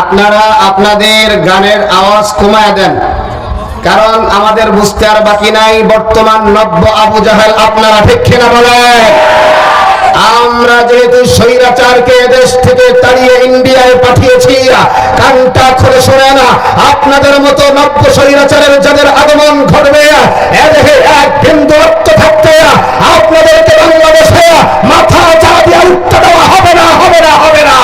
আপনারা আপনাদের গানের আওয়াজ কমায় দেন। কারণ আমাদের বুঝতে আর বাকি নাই, বর্তমান নব্য আবু জাহেল আপনারা ঠিক কিনা বলেন? আমরা যেহেতু স্বৈরাচারকে দেশ থেকে তাড়িয়ে ইন্ডিয়ায় পাঠিয়েছি, কানটা খুলে শোনে না। আপনাদের মতো নব্য স্বৈরাচারের যাদের আগমন ঘটবে এক বিন্দু রক্ত থাকতে আপনাদেরকে বাংলাদেশে মাথা চা দিয়ে উঠতে দেওয়া হবে না হবে না হবে না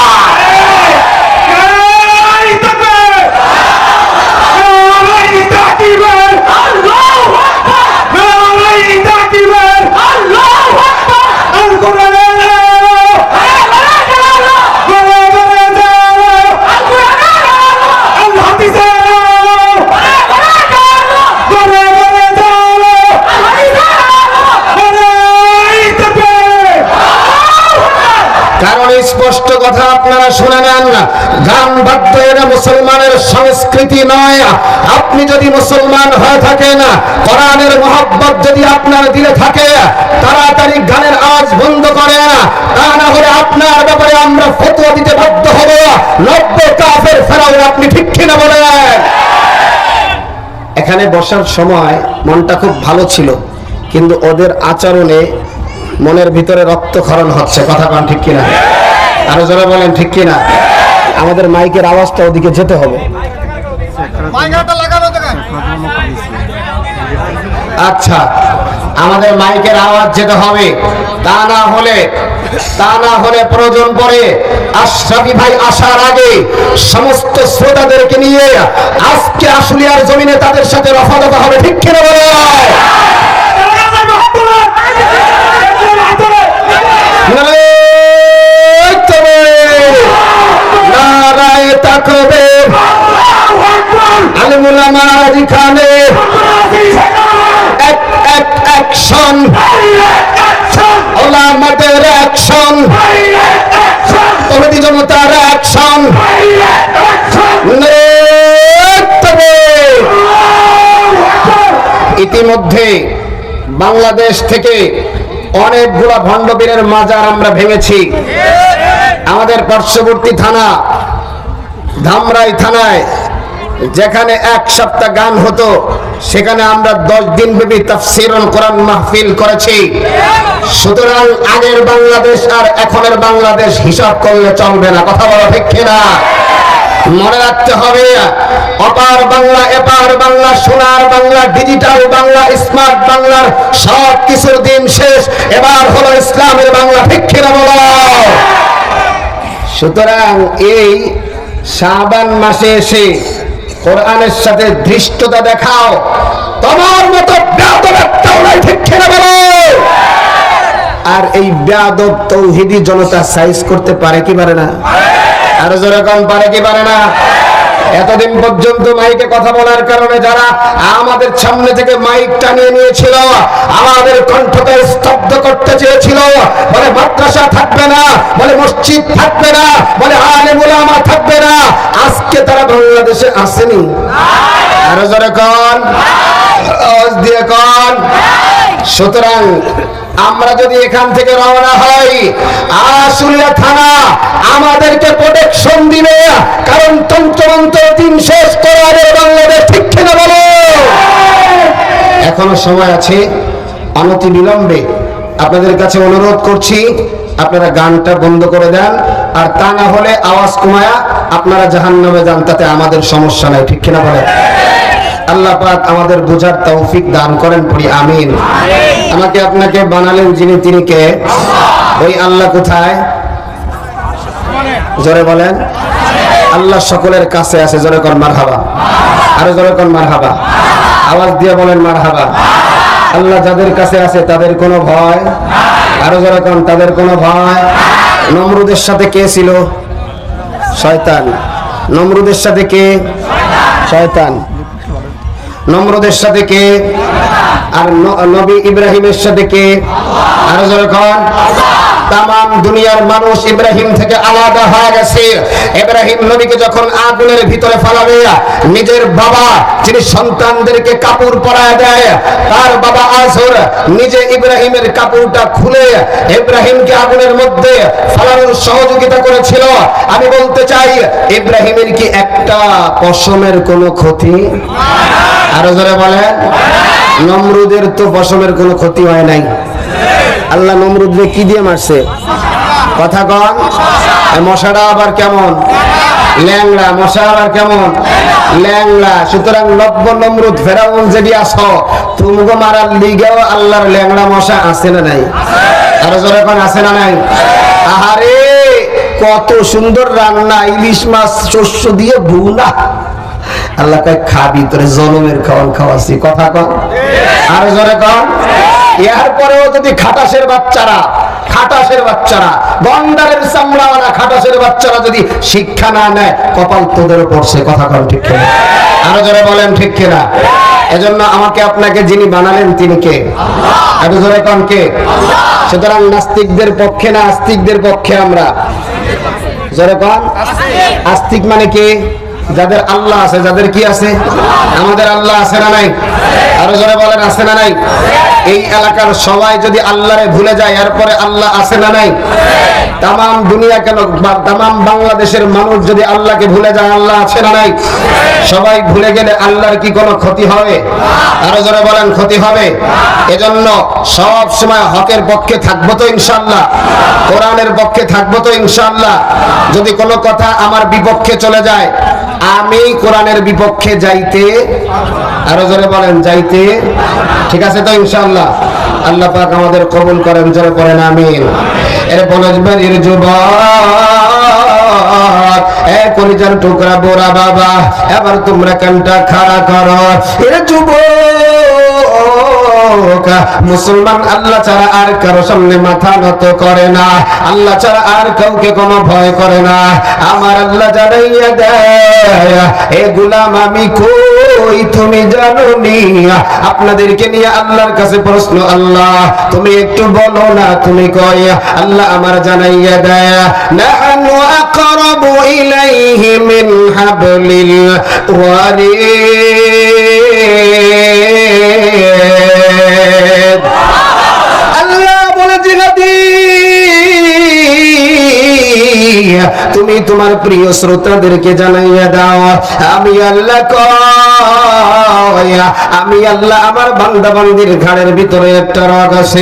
কারণ এই স্পষ্ট কথা আপনারা শুনে নেন গান বাদ্য এটা মুসলমানের সংস্কৃতি নয়। আপনি যদি মুসলমান হয়ে থাকেন, কোরআনের মহব্বত যদি আপনার দিলে থাকে, তাড়াতাড়ি গানের আওয়াজ বন্ধ করে তা না হলে আপনার ব্যাপারে আমরা ফতোয়া দিতে বাধ্য হব। নব্য কাফের ফেরাউন, আপনি ঠিক কিনা বলেন? এখানে বসার সময় মনটা খুব ভালো ছিল, কিন্তু ওদের আচরণে মনের ভিতরে রক্তক্ষরণ হচ্ছে। কথা পান ঠিক কিনা? আরও যারা বলেন, ঠিক কিনা? আমাদের মাইকের আওয়াজটা ওদিকে যেতে হবে। আচ্ছা আমাদের মাইকের আওয়াজ যেতে হবে। তা না হলে তা না হলে প্রয়োজন পড়ে আশরাফি ভাই আসার আগে সমস্ত শ্রোতাদেরকে নিয়ে আজকে আশুলিয়ার জমিনে তাদের সাথে রফা দফা হবে ঠিক কিনা বলে? তাকবে আলিমুল আমার এখানে। এক জনতার অ্যাকশন ইতিমধ্যে বাংলাদেশ থেকে অনেকগুলা ভণ্ডবীরের মাজার আমরা ভেঙেছি। আমাদের পার্শ্ববর্তী থানা ধামরাই থানায়, যেখানে এক সপ্তাহ গান হতো, সেখানে আমরা দশ দিন ব্যাপী তাফসিরুল কোরআন মাহফিল করেছি। সুতরাং আগের বাংলাদেশ আর এখনের বাংলাদেশ হিসাব করলে চলবে না, কথা বলা ঠিক না মনে রাখতে হবে, অপার বাংলা, এপার বাংলা, সোনার বাংলা, ডিজিটাল বাংলা, স্মার্ট বাংলার সব কিছুর দিন শেষ, এবার হলো ইসলামের বাংলা, ঠিক কিনা বলো? সুতরাং এই শাবান মাসে এসে কোরআনের সাথে ধৃষ্টতা দেখাও। তোমার মতো আর এই বেয়াদব তৌহিদি জনতা সাইজ করতে পারে কি পারে না? আরও জোরে কম পারে কি পারে না? এতদিন পর্যন্ত মাইকে কথা বলার কারণে যারা আমাদের সামনে থেকে মাইক টানিয়ে নিয়েছিল, আমাদের কণ্ঠকে স্তব্ধ করতে চেয়েছিল, বলে মাদ্রাসা থাকবে না, বলে মসজিদ থাকবে না, বলে আলে মোলামা থাকবে না, আজকে তারা বাংলাদেশে আসেনি। সুতরাং আমরা যদি এখান থেকে রওনা হই, আশুলিয়া থানা আমাদেরকে প্রোটেকশন দিবে, কারণ তন্ত্রমন্ত্র দিন শেষ করার বাংলাদেশ ঠিক কিনা বলো? এখনও সময় আছে, অনতি বিলম্বে আপনাদের কাছে অনুরোধ করছি, আপনারা গানটা বন্ধ করে দেন, আর তা না হলে আওয়াজ কমায়া আপনারা জাহান নামে যান তাতে আমাদের সমস্যা নাই ঠিক কিনা বলে আল্লাহ পাক আমাদের বোঝার তৌফিক দান করেন পড়ি আমিন। আমাকে আপনাকে বানালেন যিনি তিনি কে? ওই আল্লাহ কোথায়? জোরে বলেন। আল্লাহ সকলের কাছে আছে জোরে কর মার হাবা আরও জোরে কর মার হাবা আওয়াজ দিয়ে বলেন মার হাবা আল্লাহ যাদের কাছে আছে তাদের কোনো ভয়? আরও জোরে কন তাদের কোনো ভয়? নমরুদের সাথে কে ছিল? শয়তান। নমরুদের সাথে কে? শয়তান। নমরুদের সাথে কে? আর নবী ইব্রাহিমের সাথে কে? আরও জোরে তাম দুনিয়ার মানুষ ইব্রাহিম থেকে আলাদা হয়ে গেছে। ইব্রাহিম নবীকে যখন আগুনের ভিতরে ফালাবে, নিজের বাবা যিনি সন্তানদেরকে কাপড় পরায় দেয়, তার বাবা আসর নিজে ইব্রাহিমের কাপড়টা খুলে ইব্রাহিমকে আগুনের মধ্যে ফালানোর সহযোগিতা করেছিল। আমি বলতে চাই, ইব্রাহিমের কি একটা পশমের কোনো ক্ষতি? আরও জোরে বলেন। নমরুদের তো পশমের কোনো ক্ষতি হয় নাই। আল্লাহ নমরুদরে কি দিয়ে মারছে? কথা কন। মশাটা আবার কেমন? ল্যাংড়া, মশা আবার কেমন? ল্যাংড়া, সুতরাং নব্য নমরুদ ফেরাউন যদি আস তুমগো মারার লিগেও আল্লাহর ল্যাংড়া, মশা আছে না নাই? আরও জোরে কোন, আছে না নাই? আহারে, কত সুন্দর রান্না, ইলিশ মাছ, শস্য দিয়ে ভুনা। আল্লাহ কয়, খাবি, তোরে জনমের খাওয়ান খাওয়াছি কথা কন। আর জোরে কন। এরপরেও যদি খাটাসের বাচ্চারা খাটাসের বাচ্চারা, গন্ডারের চামড়াওয়ালা খাটাসের বাচ্চারা যদি শিক্ষা না নেয়, কপাল তোদের পড়ছে কথা কন ঠিক কিনা? আরও জোরে বলেন ঠিক কিনা? এজন্য আমাকে আপনাকে যিনি বানালেন তিনি কে? আরও জোরে কন কে? সুতরাং নাস্তিকদের পক্ষে না আস্তিকদের পক্ষে আমরা? জোরে কন? আস্তিক মানে কে? যাদের আল্লাহ আছে, যাদের কি আছে? আমাদের আল্লাহ আছে না নাই? আরও জোরে বলেন, আছে না নাই? এই এলাকার সবাই যদি আল্লাহরে ভুলে যায়, এরপরে আল্লাহ আছে না নাই? তাম দুনিয়া কেন তাম বাংলাদেশের মানুষ যদি আল্লাহকে ভুলে যায়, আল্লাহ আছে না নাই? সবাই ভুলে গেলে আল্লাহর কি কোনো ক্ষতি হবে? আরও জোরে বলেন, ক্ষতি হবে। এজন্য সব সময় হকের পক্ষে থাকব তো ইনশাল্লাহ কোরআনের পক্ষে থাকব তো ইনশাল্লাহ যদি কোনো কথা আমার বিপক্ষে চলে যায় আমি কোরআনের বিপক্ষে যাইতে, আরও জোরে বলেন, যাইতে। ঠিক আছে তো ইনশাল্লাহ আল্লাহ পাক আমাদের কবুল করেন, জোরে পড়েন আমি এর বলজবেন এর যুবক, এ কলিজার টুকরা বোরা বাবা, এবার তোমরা কানটা খাড়া করো? এর যুবক! মুসলমান আল্লাহ ছাড়া আর কারও সামনে মাথা নত করে না। আল্লাহ ছাড়া আর কাউকে কোনো ভয় করে না। আমার আল্লাহ জানাইয়া দেয়, এ গুলাম আমি কই? তুমি জানো নি আপনাদেরকে নিয়ে আল্লাহর কাছে প্রশ্ন, আল্লাহ, তুমি একটু বলো না, তুমি কই? আল্লাহ আমার জানাইয়া দেয়, নাহানু আকরাবু ইলাইহি মিন হাবলিল ওয়ারিদ। প্রিয় শ্রোতাদেরকে জানাইয়া দাও, আমি আল্লাহ আমি আল্লাহ আমার বান্দা বান্দির ঘাড়ের ভিতরে একটা রগ আছে।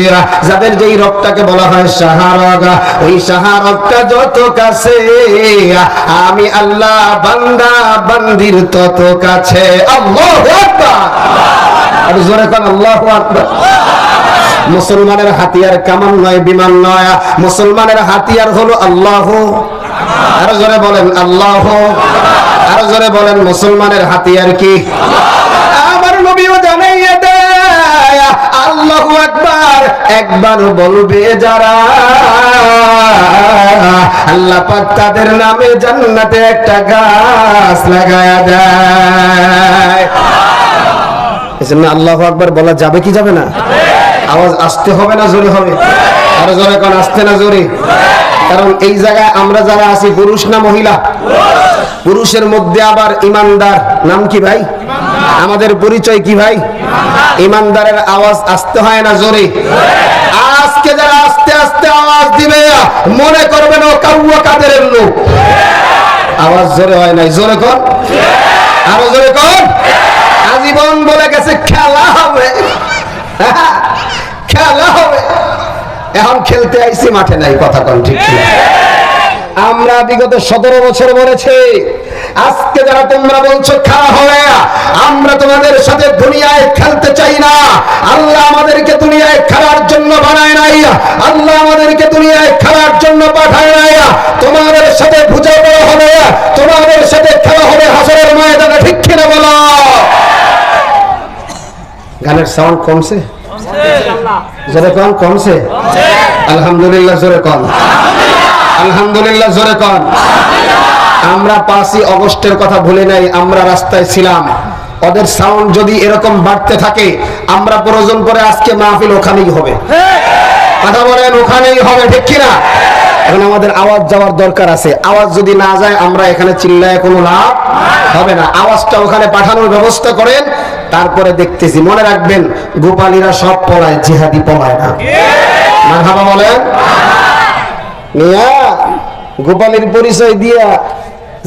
যাদের যেই রগটাকে বলা হয় সাহা রগ, ওই সাহা রগটা যত কাছে, আমি আল্লাহ বান্দা বান্দির তত কাছে। আল্লাহু আর জোরে কোন, আল্লাহু আকবার। মুসলমানের হাতিয়ার কামান নয়, বিমান নয়। মুসলমানের হাতিয়ার হলো আল্লাহ আরও জোরে বলেন, আল্লাহ। আরও জোরে বলেন, মুসলমানের হাতিয়ার কি? আমার নবীও জানাইয়া দেয়, আল্লাহু আকবার। একবার বলবে যারা, আল্লাহ পাক তাদের নামে জান্নাতে একটা গাছ লাগায়া দেয়। এজন্য আল্লাহু আকবার বলা যাবে কি যাবে না? আওয়াজ আসতে হবে না, জোরে হবে? আরও জোরে কোন, আসতে না, জোরে? কারণ এই জায়গায় আমরা যারা আছি, পুরুষ না মহিলা? পুরুষের মধ্যে আবার ইমানদার। নাম কি ভাই? আমাদের পরিচয় কি ভাই? ইমানদারের আওয়াজ আসতে হয় না জোরে। আজকে যারা আস্তে আস্তে আওয়াজ দিবে, মনে করবেন ও কাউয়া কাদের লোক। আওয়াজ জোরে হয় নাই। জোরে কর। আরও জোরে কর। আজীবন বলে গেছে, খেলা হবে। খেলা হবে। এখন খেলতে আইছি, মাঠে নাই, কথা কন ঠিক? আমরা বিগত সতেরো বছর বলেছি আজকে যারা তোমরা বলছো খেলা হবে, আমরা তোমাদের সাথে দুনিয়ায় খেলতে চাই না। আল্লাহ আমাদেরকে দুনিয়ায় খেলার জন্য বানায় নাই। আল্লাহ আমাদেরকে দুনিয়ায় খেলার জন্য পাঠায় নাই। তোমাদের সাথে বুঝে বড় হবে, তোমাদের সাথে খেলা হবে হাসরের ময়দানে, ঠিক কিনা বলো? গানের সাউন্ড কমছে? জোরে কন, কমছে? আলহামদুলিল্লাহ জোরে কন। আলহামদুলিল্লাহ জোরে কন। আমরা পাঁচই অগস্টের কথা ভুলে নাই, আমরা রাস্তায় ছিলাম। ওদের সাউন্ড যদি এরকম বাড়তে থাকে, আমরা প্রয়োজন করে আজকে মাহফিল ওখানেই হবে। কথা বলেন, ওখানেই হবে, ঠিক কিনা এখন আমাদের আওয়াজ যাওয়ার দরকার আছে। আওয়াজ যদি না যায়, আমরা এখানে চিল্লায় কোনো লাভ হবে না। আওয়াজটা ওখানে পাঠানোর ব্যবস্থা করেন তারপরে দেখতেছি, মনে রাখবেন, গোপালীরা সব পড়ায় জিহাদি পড়ায় না। মারহাবা বলেন, মিয়া, গোপালের পরিচয় দিয়া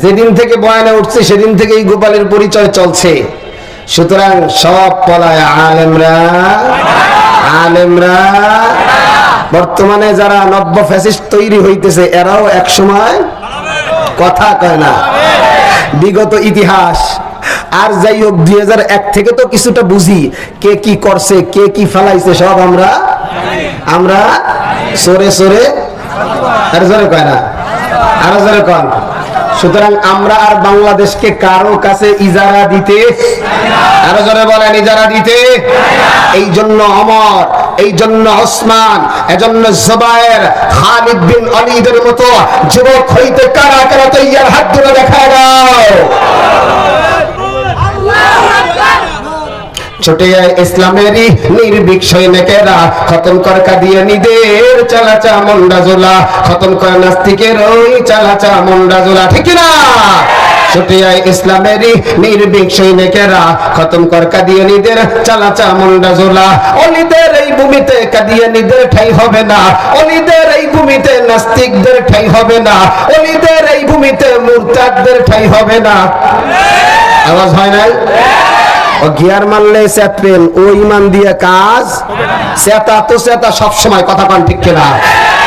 যেদিন থেকে বয়ানে উঠছে, সেদিন থেকে এই গোপালের পরিচয় চলছে। সুতরাং সব পলায় আলেমরা আলেমরা। বর্তমানে যারা নব্য ফ্যাসিস্ট তৈরি হইতেছে, এরাও এক সময় কথা কয় না। বিগত ইতিহাস আর যাই হোক, দুই হাজার এক থেকে তো কিছুটা বুঝি কে কি করছে, কে কি ফেলাইছে, সব আমরা আমরা সরে সরে আর কয় না, আরও জোরে কন। সুতরাং আমরা আর বাংলাদেশকে কারও কাছে ইজারা দিতে আরও জোরে বলেন, ইজারা দিতে এই জন্য অমর এই জন্য ওসমান, এজন্য জুবায়ের, খালিদ বিন অলিদের মতো যুবক হইতে কারা কারা তৈয়ার, হাত ধরে দেখা ছোটে আয় ইসলামেরই খতম কর কাদিয়ানিদের চালাচা মন্ডা জোলা, খতম কর নাস্তিকের ওই চালাচা মন্ডা জোলা, ঠিক না ইসলামেরই খতম কর কাদিয়ানিদের চালাচা মন্ডা জোলা। এই ভূমিতে কাদিয়ানিদের ঠাই হবে না, অলিদের এই ভূমিতে নাস্তিকদের ঠাই হবে না, অলিদের এই ভূমিতে মুরতাদদের ঠাই হবে না। আওয়াজ হয় নাই? গিয়ার মারলে চেতবেন ও ইমান দিয়ে কাজ। চেতা তো চেতা সবসময় কথা পান ঠিক কিনা?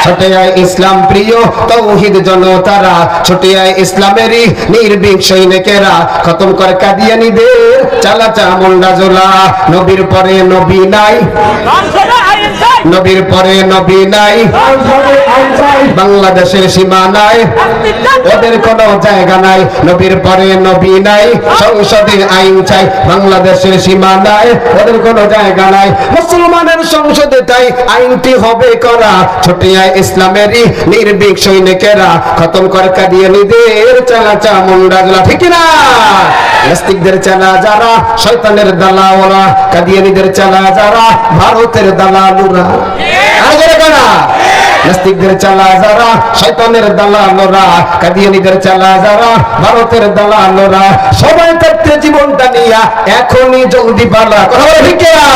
ছোটে আয় ইসলাম প্রিয়, তৌহিদ জনতারা ছোটে আয় ইসলামেরই নির্ভীক সৈনিকেরা, খতম করে কাদিয়ানিদের, চালাচা মুন্ডা জোলা। নবীর পরে নবী নাই। নবীর পরে নবী নাই। বাংলাদেশের সীমানায় ওদের কোনো জায়গা নাই। নবীর পরে নবী নাই। সংসদে আইন চাই। বাংলাদেশের সীমানায় ওদের কোনো জায়গা নাই। মুসলমানের সংসদে তাই আইনটি হবে করা। ছটিয়ায় ইসলামেরই নির্ভীক সৈনিকেরা খতম কর কাদিয়ানিদের চালাচা মুন্ডাজলা ঠিক না নাস্তিকদের চালা যারা, শয়তানের দালাওয়ালা কাদিয়ানিদের চালা যারা, ভারতের দালালুরা। নাস্তিকদের চালা যারা, শয়তানের দালালোরা, কাদিয়ানিদের চালা যারা, ভারতের দালালোরা, সবাই থাকতে জীবনটা নিয়া এখনই জলদি পালা কথা বলে কিনা?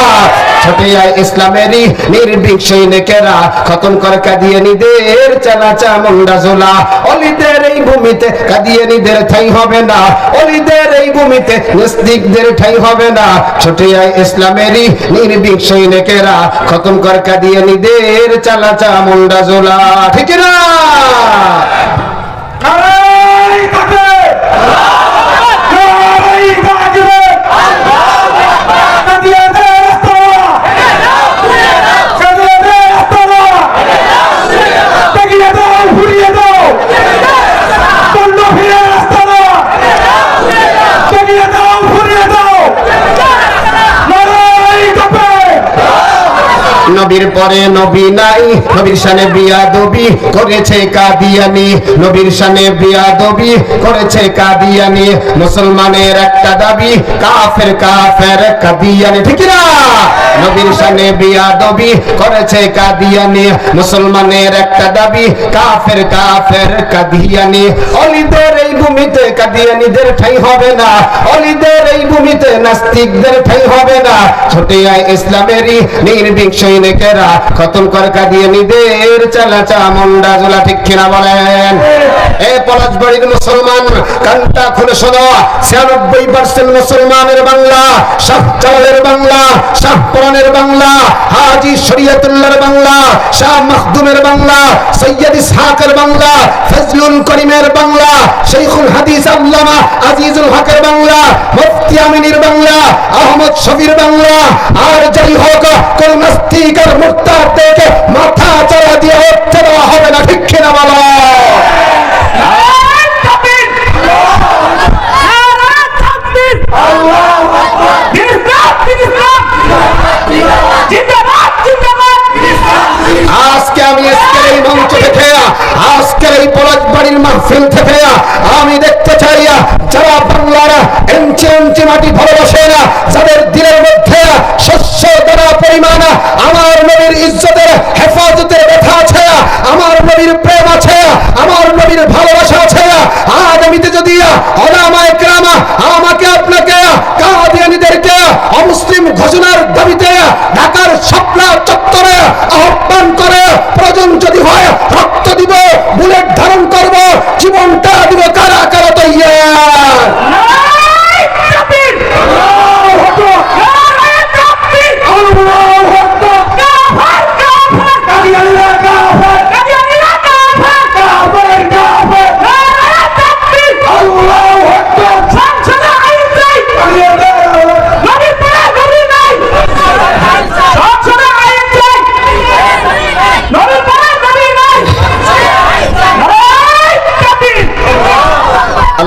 ছটিয়া ইসলামেরই নির্ভীক খতম চামুন্ডা জোলা অলিদের এই ভূমিতে কাদিয়ানিদের ঠাই হবে না। অলিদের এই ভূমিতে নাস্তিকদের ঠাই হবে না। ছটিয়া ইসলামেরই নির্ভীক খতম কর কাদিয়ানিদের চালা চামুন্ডা জোলা ঠিক না নবীর পরে নবী নাই। নবীর সানে বিয়া দবি করেছে কাদিয়ানি। নবীর সানে বিয়া দবি করেছে কাদিয়ানি। মুসলমানের একটা দাবি, কাফের কাফের কাদিয়ানি। ঠিক না নবীর সানে বিয়া দবি করেছে কাদিয়ানি। মুসলমানের একটা দাবি, কাফের কাফের কাদিয়ানি। অলিদের এই ভূমিতে কাদিয়ানিদের ঠাই হবে না। অলিদের এই ভূমিতে নাস্তিকদের ঠাই হবে না। ছোটে ইসলামেরই নির্ভীক সৈনিকেরা খতম কর কাদিয়ানিদের চালাচা মন্ডা জোলা, ঠিক কিনা বলেন? এ পলাশবাড়ির মুসলমান, কানটা খুলে শোনো। ছিয়ানব্বই পার্সেন্ট মুসলমানের বাংলা, শাহ জালালের বাংলা, শাহ পরানের বাংলা, হাজি শরিয়তুল্লাহর বাংলা, শাহ মাখদুমের বাংলা, সৈয়দ ইসহাকের বাংলা, ফজলুল করিমের বাংলা শেখুল হাদিস আল্লামা আজিজুল হকের বাংলা, মুফতি আমিনীর বাংলা, আহমদ শফির বাংলা। আর যাই হোক, কোন নাস্তিক আর মুক্তার থেকে মাথা চালা দিয়ে উঠতে দেওয়া হবে না ঠিক কিনা বলো? আল্লাহু! আজকে আমি আজকের এই মঞ্চ থেকে আজকের এই পলাশবাড়ির মাহফিল থেকে আমি দেখতে চাই যারা বাংলার এঞ্চি এঞ্চি মাটি ভালোবাসে না, যাদের দিলের মধ্যে শস্য দ্বারা পরিমাণ আমার নবীর ইজ্জতের হেফাজত যদি হয় রক্ত দিব বুলেট ধারণ করব জীবনটা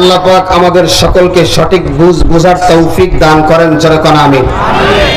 আল্লাহ পাক আমাদের সকলকে সঠিক বুঝ বোঝার তৌফিক দান করেন যেরকম আমিন।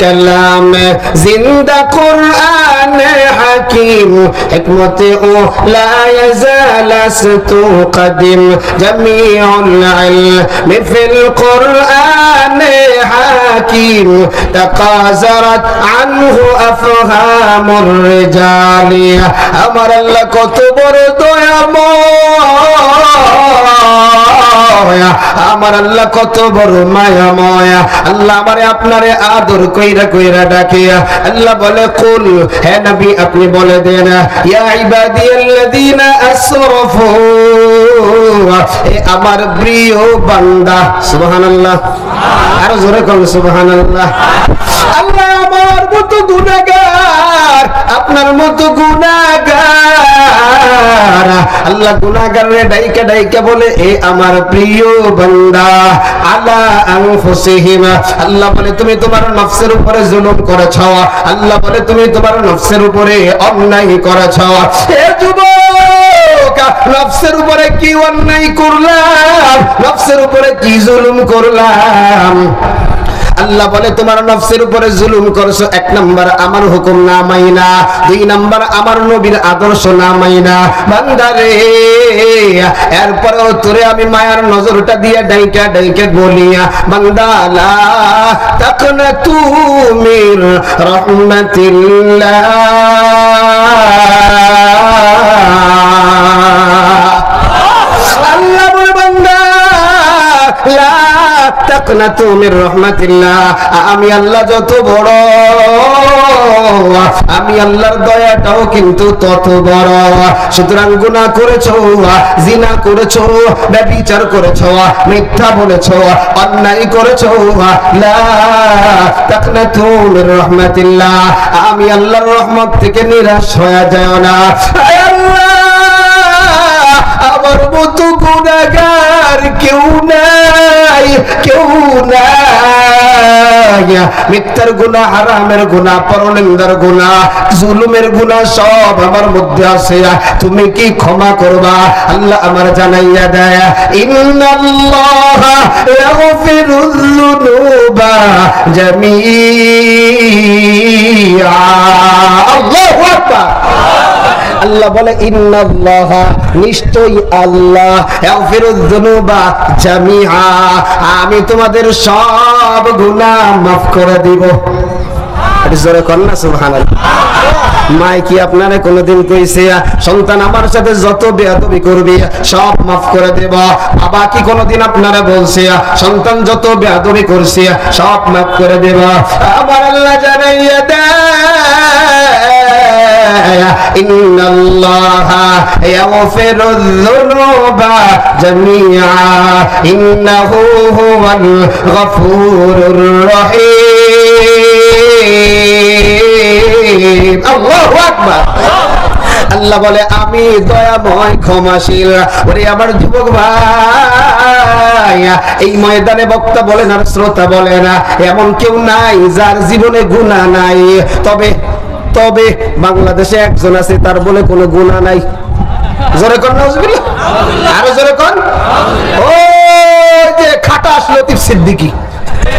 কালাম জিন্দা কোরআন হাকিম, হিকমত ও লা ইয়াজাল আস্তু কদিম জামিউল ইলম, ফিল কোরআন হাকিম তাকাজারাত আনহু আফহামুর রিজালি। আমার আল্লাহ কত বড় দয়াময়। আমার আল্লাহ কত বড় মায়াময় আল্লাহ আমারে আপনারে আদর কইরা কইরা ডাকে আল্লাহ বলে, কুল, হে নবী, আপনি বলে দেন, ইয়া ইবাদিয়াল্লাযীনা আসরাফু। আমার প্রিয় বান্দা, সুবহানাল্লাহ। আর জোরে কোন সুবহানাল্লাহ। আল্লাহ আমার মতো গুনাহগার, আপনার মতো গুনাহগার। আল্লাহ গুনাহগারে ডাইকা ডাইকা বলে, এ আমার প্রিয় বান্দা, আলা আনফুসিহিম। আল্লাহ বলে, তুমি তোমার নফসের উপরে জুলুম করেছ। আল্লাহ বলে, তুমি তোমার নফসের উপরে অন্যায় করেছ। হে যুবক আল্লাহ বলে, তোমার নফসের উপরে জুলুম করছ, এক নাম্বার আমার হুকুম না মাইনা, দুই নাম্বার আমার নবীর আদর্শ না মাইনা। বান্দারে তোরে আমি মায়ার নজরটা দিয়ে ডাইকা ডাইকে বলিয়া বান্দালা তখন তুমির রহমতিল্লাহ। তাকনাতু মির রাহমাতিল্লাহ, আমি আল্লাহ যত বড়, আমি আল্লাহর দয়াটাও কিন্তু তত বড়। সুতরাং জিনা মিথ্যা অন্যায় রাহমাতিল্লাহ, আমি আল্লাহর রহমত থেকে নিরাশ হয়ে যায় না। আমার মতো গুণাগার কেউ নাই কেউ নাই। মিথ্যার গুণা হারামের গুণা পরনিন্দার গুণা জুলুমের গুণা সব আমার মধ্যে আছে। তুমি কি ক্ষমা করবা? আল্লাহ আমার জানাইয়া দেয়, ইন্নাল্লাহ ইয়াগফিরুল যুনুবা জামিআ। আল্লাহু আকবার। আল্লাহ বলে, ইন্নাল্লাহ আল্লাহ ইয়াগফিরুয যুনুবা জামিআ। আমি তোমাদের সব গুনাহ মাফ করে দিব। এটা জোরে কর না, সুবহানাল্লাহ। মাই কি আপনারা কোনোদিন কইছে সন্তান আমার সাথে যত বেয়াদবি করবে সব মাফ করে দেব বাবা কি কোনোদিন আপনারা বলছে সন্তান যত বেয়াদবি করছে সব মাফ করে দেব আমার আল্লাহ জানাইয়া দেয় إن الله يغفر الذنوب جميعا إنه هو الغفور الرحيم আল্লাহু আকবার। আল্লাহ বলে আমি দয়াময়, ক্ষমাশীল। ওরে আমার যুবক ভাই, এই ময়দানে বক্তা শ্রোতা এমন কেউ নাই যার জীবনে গুণা নাই। তবে তবে বাংলাদেশে একজন আছে, তার বলে কোনো গুণা নাই। জোরে কর নজবিল্লা আরও জোরে কর ও যে খাটাস লতিফ সিদ্দিকী।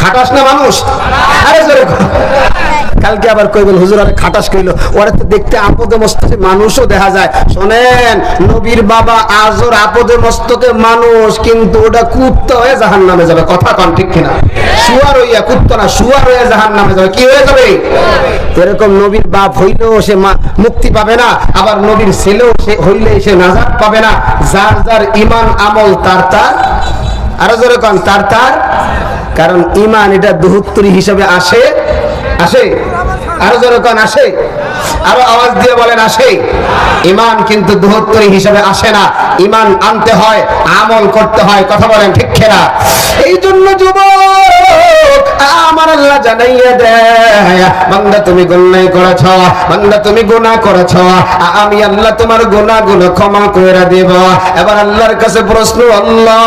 খাটাস না মানুষ? কালকে আবার কইবেন হুজুর, আরে খাটাস কইলো ওরা তো দেখতে আপদে মস্তকে মানুষও দেখা যায়। শোনেন, নবীর বাবা আজর আপদে মস্তকে মানুষ, কিন্তু ওটা কুত্তা হয়ে জাহান নামে যাবে। কথা কন ঠিক কিনা? শুয়ার হইয়া কুত্তা না শুয়ার হয়ে জাহান নামে যাবে। কি হয়ে যাবে? এরকম নবীর বাপ হইলেও সে মুক্তি পাবে না, আবার নবীর ছেলেও সে হইলে সে নাজাত পাবে না। যার যার ইমান আমল, তার তার। আরও জোরে কন, তার তার। কারণ ইমান এটা দুহত্তরি হিসাবে আসে আসে? আরও যেরকম আসে? আরও আওয়াজ দিয়ে বলেন, আসে। ইমান কিন্তু দুহত্তরি হিসাবে আসে না। ইমান আনতে হয়, আমল করতে হয়, কথা বলেন ঠিক খেরা এই জন্য যুবক, আমার আল্লাহ দেয়, বান্দা তুমি করেছ, বান্দা তুমি করেছ, আমি আল্লাহ তোমার ক্ষমা দেব। এবার আল্লাহর কাছে প্রশ্ন, আল্লাহ,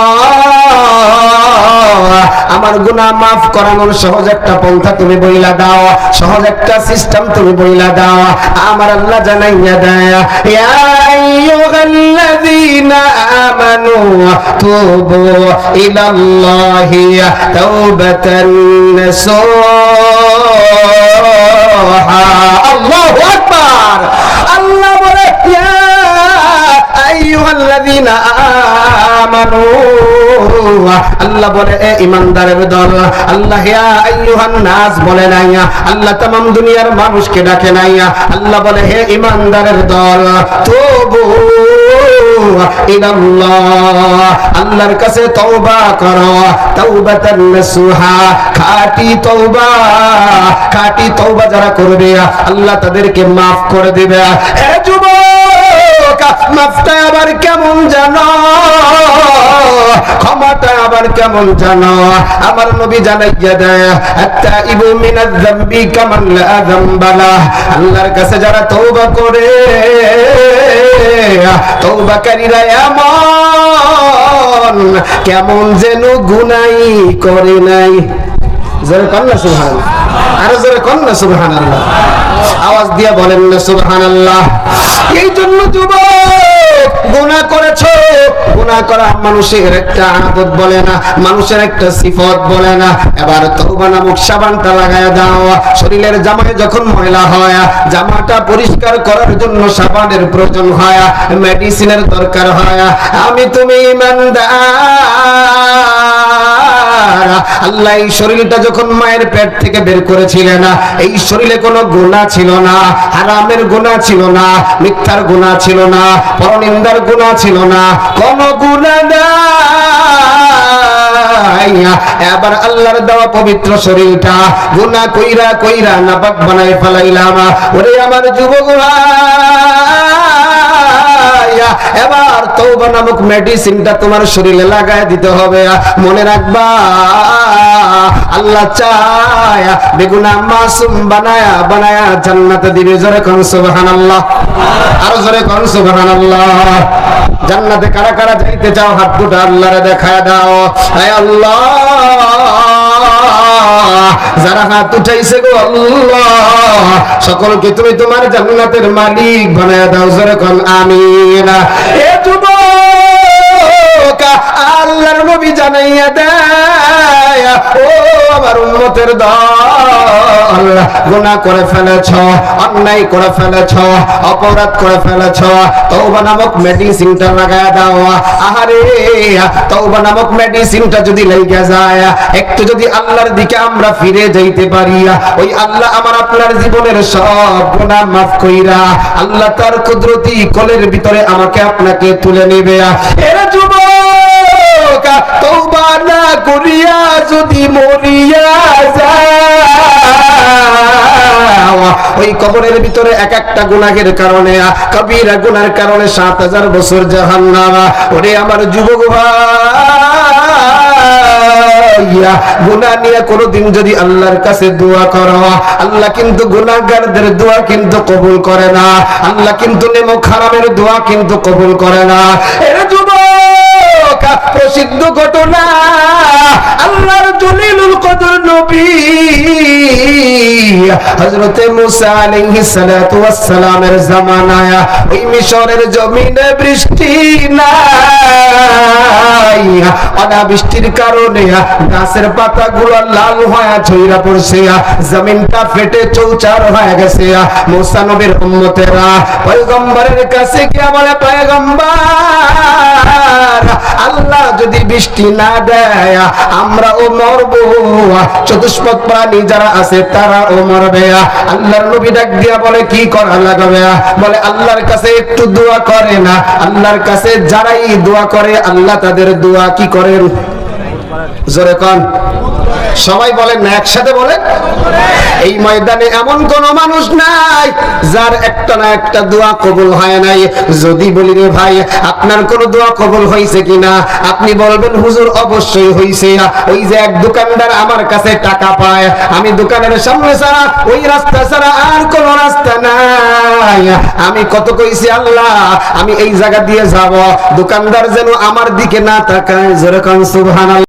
আমার গুনাহ মাফ করানোর সহজ একটা পন্থা তুমি বইলা দাও, সহজ একটা সিস্টেম তুমি বইলা দাও। আমার আল্লাহ জানাইয়া দেয় ইয়া আইয়ুহাল্লাযীনা আমানু তুবু ইলাল্লাহি তাওবাতান নাসুহা আল্লাহু আকবার আইয়ুহাল্লাযীনা আমানু আল্লাহ বলে এ ইমানদারের দল আল্লাহ ইয়া আইয়ুহান নাস বলে নাই আল্লাহ तमाम দুনিয়ার মানুষকে ডাকে নাই আল্লাহ বলে হে ইমানদারের দল তবু ইলাল্লাহ আল্লাহর কাছে তওবা করো তাওবাতান নাসুহা খাঁটি তওবা খাঁটি তওবা যারা করবে আল্লাহ তাদেরকে maaf করে দিবে এ যুবক মাফটা আবার কেমন জানো? ক্ষমাটা আবার কেমন জানো? আমার নবী জানাইয়া দেয় আত্তা ইবু মিনাজ যামবি কামান লা যামবালা আল্লাহর কাছে যারা তওবা করে, তওবাকারীরা এমন, কেমন যেন গুনাই করে নাই। জোরে কন্যা সুবহানাল্লাহ। আরও জোরে কন্যা সুবহানাল্লাহ। আওয়াজ দিয়ে বলেন না, সুবহানাল্লাহ। এই জন্য যুবক, গুনাহ করেছ? গুনাহ করা মানুষের একটা আদত বলে না, মানুষের একটা সিফত বলে না। এবার তওবা নামক সাবানটা লাগায় দাও। শরীরের জামায় যখন ময়লা হয়, জামাটা পরিষ্কার করার জন্য সাবানের প্রয়োজন হয়, মেডিসিনের দরকার হয়। আমি তুমি ইমানদার। আল্লাহ এই শরীরটা যখন মায়ের পেট থেকে বের করেছিলেন এই শরীরে কোনো গুণা ছিল না, হারামের গুণা ছিল না, মিথ্যার গুণা ছিল না, পরনিন্দার গুণা ছিল না, কোন গুণা এবার আল্লাহর দেওয়া পবিত্র শরীরটা গুণা কইরা কইরা নাপাক বানাই ফেলাইলাম। ওরে আমার যুবক ভাই। এবার তৌবা নামক মেডিসিনটা তোমার শরীরে লাগায় দিতে হবে। মনে রাখবা, আল্লাহ চায়, বেগুনা মাসুম বানায়া বানায়া জান্নাতে দিবে। জোরে কোন সুবহানাল্লাহ। আরও জোরে কোন সুবহানাল্লাহ। জান্নাতে কারা কারা যাইতে চাও, হাত দুটো আল্লাহরে দেখায় দাও। আয় আল্লাহ যারা হাত উঠাইছে গো আল্লাহ, সকলকে তুমি তোমার জান্নাতের মালিক বানায় দাও, জোরে কোন, আমিন। এ যুবক! আল্লাহর নবী জানাইয়া দেয়। ও, আমার উম্মতের দল, গুনাহ করে ফেলেছ, অন্যায় করে ফেলেছ, অপরাধ করে ফেলেছ, তওবা নামক মেডিসিনটা লাগায় দাও। আহারে, তওবা নামক মেডিসিনটা যদি যায়, একটু যদি আল্লাহর দিকে আমরা ফিরে যাইতে পারি, ওই আল্লাহ আমার আপনার জীবনের সব গুনাহ মাফ কইরা, আল্লাহ তার কুদরতি কোলের ভিতরে আমাকে আপনাকে তুলে নেবে। এরা না করিয়া যদি মরিয়া যাও, ওই কবরের ভিতরে এক একটা গুনাহের কারণে, কবিরা গুনার কারণে সাত হাজার বছর জাহান্নামা। ওরে আমার যুবক কিন্তু গুনাহগারদের দোয়া কিন্তু কবুল করে না, আল্লাহ কিন্তু নেমো খারাপের দোয়া কিন্তু কবুল করে না। এর প্রসিদ্ধ ঘটনা। আল্লাহর জলিলুল কদর নবী। হযরতে মুসা আলাইহিস সালাতু ওয়াস সালামের জামানায় ওই মিশরের জমিনে বৃষ্টি নাই। অনাবৃষ্টির কারণে গাছের পাতাগুলো লাল হয়ে ছইরা পড়ছে। জমিনটা ফেটে চৌচার হয়ে গেছে। মুসা নবীর উম্মতেরা পয়গম্বরের কাছে গিয়ে বলে, পয়গম্বর বৃষ্টি না দেয় ও মরব। চতুষ্পদ প্রাণী যারা আছে তারা ও মরবে। আল্লাহর নবী ডাক দিয়া বলে, কি করা লাগবে? বলে, আল্লাহর কাছে একটু দোয়া করে না। আল্লাহর কাছে যারাই দোয়া করে, আল্লাহ তাদের দোয়া কি করেন? জোরে কন। সবাই বলেন না, একসাথে বলেন। এই ময়দানে এমন কোন মানুষ নাই, যার একটা না একটা দোয়া কবুল হয় নাই। যদি বলি রে ভাই, আপনার কোন দোয়া কবুল হয়েছে কিনা? আপনি বলবেন, হুজুর, অবশ্যই হয়েছে ওই যে এক দোকানদার আমার কাছে টাকা পায়। আমি দোকানের সামনে ছাড়া, ওই রাস্তা ছাড়া আর কোন রাস্তা নাই। আমি কত কইছি, আল্লাহ, আমি এই জায়গা দিয়ে যাব। দোকানদার যেন আমার দিকে না তাকায়, যেরকম সুবহানাল্লাহ।